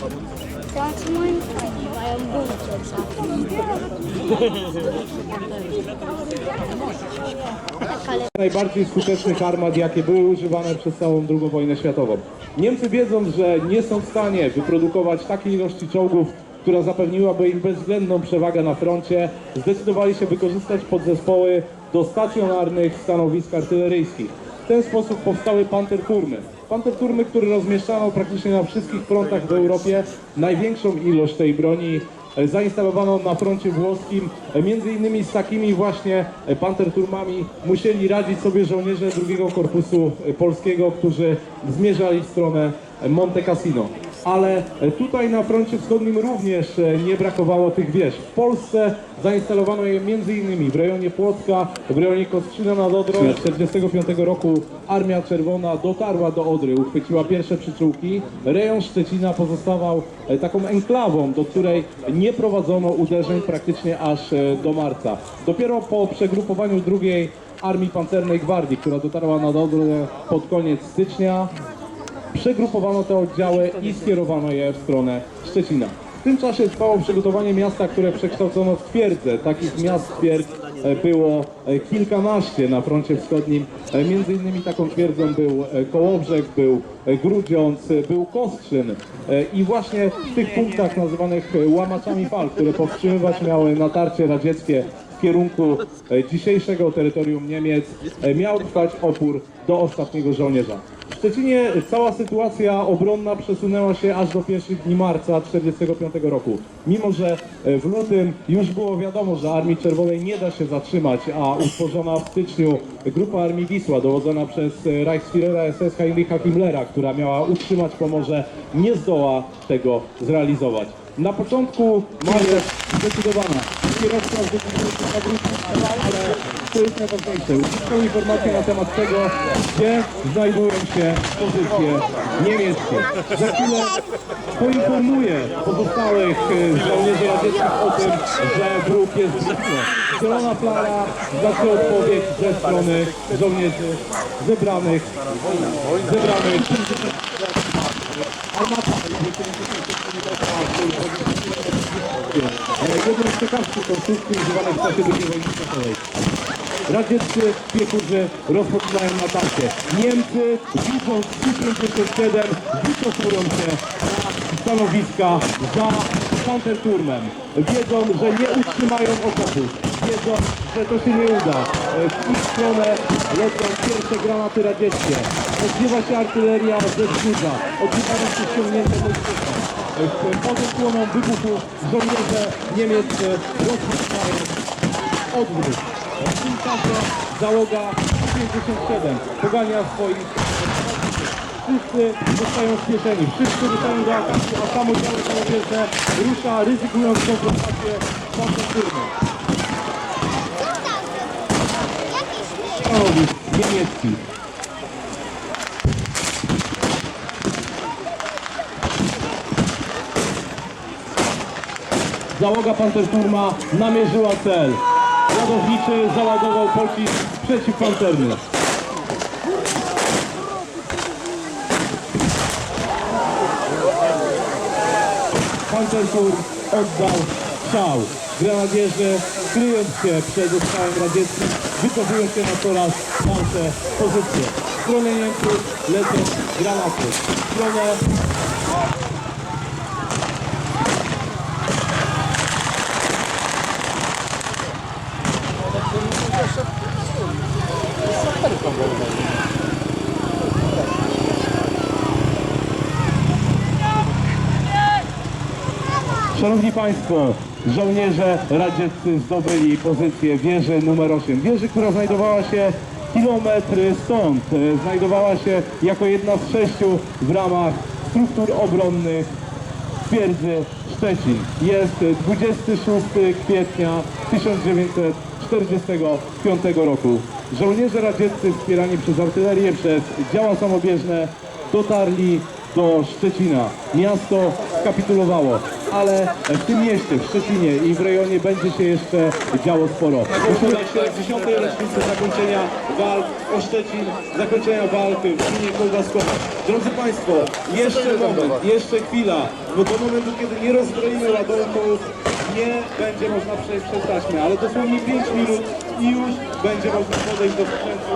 going najbardziej skutecznych armat, jakie były używane przez całą II wojnę światową. Niemcy wiedząc, że nie są w stanie wyprodukować takiej ilości czołgów, która zapewniłaby im bezwzględną przewagę na froncie, zdecydowali się wykorzystać podzespoły do stacjonarnych stanowisk artyleryjskich. W ten sposób powstały panterturmy. Panterturmy, które rozmieszczano praktycznie na wszystkich frontach w Europie. Największą ilość tej broni e, zainstalowano na froncie włoskim. E, Między innymi z takimi właśnie e, panterturmami musieli radzić sobie żołnierze drugiego korpusu polskiego, którzy zmierzali w stronę Monte Cassino. Ale tutaj na froncie wschodnim również e, nie brakowało tych wież. W Polsce zainstalowano je innymi w rejonie Płocka, w rejonie Kostrzyna nad Odrą. 1945 roku Armia Czerwona dotarła do Odry, uchwyciła pierwsze przyczółki. Rejon Szczecina pozostawał e, taką enklawą, do której nie prowadzono uderzeń praktycznie aż e, do marca. Dopiero po przegrupowaniu drugiej Armii Pancernej Gwardii, która dotarła nad Odrę pod koniec stycznia, przegrupowano te oddziały i skierowano je w stronę Szczecina. W tym czasie trwało przygotowanie miasta, które przekształcono w twierdzę. Takich miast twierdz e, było e, kilkanaście na froncie wschodnim. E, Między innymi taką twierdzą był Kołobrzeg, był Grudziądz, był Kostrzyn. I właśnie w tych punktach nazywanych łamaczami fal, które powstrzymywać miały natarcie radzieckie kierunku e, dzisiejszego terytorium Niemiec, e, miał trwać opór do ostatniego żołnierza. W Szczecinie cała sytuacja obronna przesunęła się aż do pierwszych dni marca 1945 roku. Mimo, że e, w lutym już było wiadomo, że Armii Czerwonej nie da się zatrzymać, a utworzona w styczniu grupa Armii Wisła, dowodzona przez Reichsführera SS Heinricha Himmlera, która miała utrzymać Pomorze, nie zdoła tego zrealizować. Na początku maja zdecydowana. Kierowca to jest najważniejsze. Uzyskał informację na temat tego, gdzie znajdują się pozycje niemieckie. Za chwilę poinformuję pozostałych e, żołnierzy radzieckich o tym, że wróg jest blisko. Zielona flara znaczy odpowiedź ze strony żołnierzy zebranych, zebranych. Jeden z ciekawszych konstrukcji używanych w czasie II wojny światowej. Radzieccy piekurzy rozpoczynają natarcie. Niemcy widząc Su-57 wycofują się na stanowiska za Panterturmem. Wiedzą, że nie utrzymają okopów. Wiedzą, że to się nie uda. E, W ich stronę lecą pierwsze granaty radzieckie. Odzywa się artyleria ze wzgórza. Odzywają się ściągnięte wojskowe. E, Pod osłoną wybuchu żołnierze niemieccy rozpoczynają odwrót. W tym czasie załoga 57 pogania swoich Wszyscy zostają spieszeni, wszyscy ruszają do ataku, a samo działo samobierze rusza ryzykując konfrontację z niemieckich. Załoga Panterturma namierzyła cel. Ładowniczy załadował pocisk przeciwpancerny. Pantertur oddał strzał. Grenadierzy, kryjąc się przed ostrzałem radzieckim, wycofują się na coraz dalsze pozycje. W stronę Niemców lecą granaty. W stronę Szanowni Państwo, żołnierze radzieccy zdobyli pozycję wieży numer 8. Wieży, która znajdowała się kilometr stąd. Znajdowała się jako jedna z sześciu w ramach struktur obronnych twierdzy Szczecin. Jest 26 kwietnia 1945 roku. Żołnierze radzieccy wspierani przez artylerię, przez działa samobieżne dotarli do Szczecina. Miasto skapitulowało, ale w tym mieście, w Szczecinie i w rejonie będzie się jeszcze działo sporo. Że w 10. rocznicy zakończenia walk o Szczecin, zakończenia walk w gminie Kołbaskowa. Drodzy Państwo, jeszcze moment, jeszcze chwila, bo do momentu, kiedy nie rozbroimy ładunków, nie będzie można przejść przez taśmę, ale dosłownie 5 minut i już będzie można podejść do sprzętu,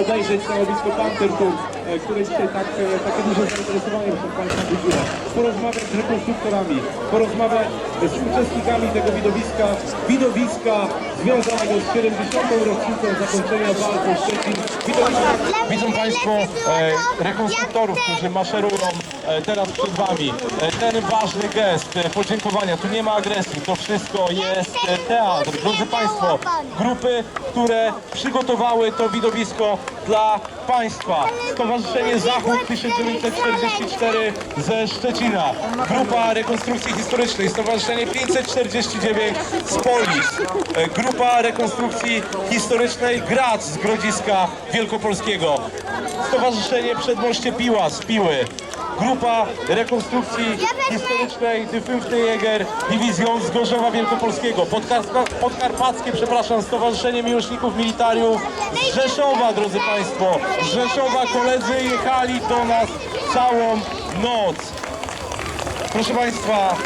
obejrzeć stanowisko Panterków, które dzisiaj tak, e, takie duże zainteresowanie przez Państwa budziło. Porozmawiać z rekonstruktorami, porozmawiać z uczestnikami tego widowiska, widowiska związanego z 70. rocznicą zakończenia walk o Szczecin. Widowiska, widzą Państwo e, rekonstruktorów, którzy maszerują e, teraz przed Wami. E, ten ważny gest e, podziękowania, tu nie ma agresji, to wszystko jest e, teatr. Drodzy Państwo, grupy, które przygotowały to widowisko dla Państwa. Stowarzyszenie Zachód 1944 ze Szczecina, Grupa Rekonstrukcji Historycznej, Stowarzyszenie 549 z Polis, e, Grupa Rekonstrukcji Historycznej Grac z Grodziska Wielkopolskiego, Stowarzyszenie Przedmoście Piła z Piły, Grupa Rekonstrukcji Historycznej Fünfte Jäger Dywizjon z Gorzowa Wielkopolskiego, Podkarpa Podkarpackie, przepraszam, Stowarzyszenie Miłośników Militariów z Rzeszowa, drodzy Państwo. Z Rzeszowa koledzy jechali do nas całą noc. Proszę Państwa,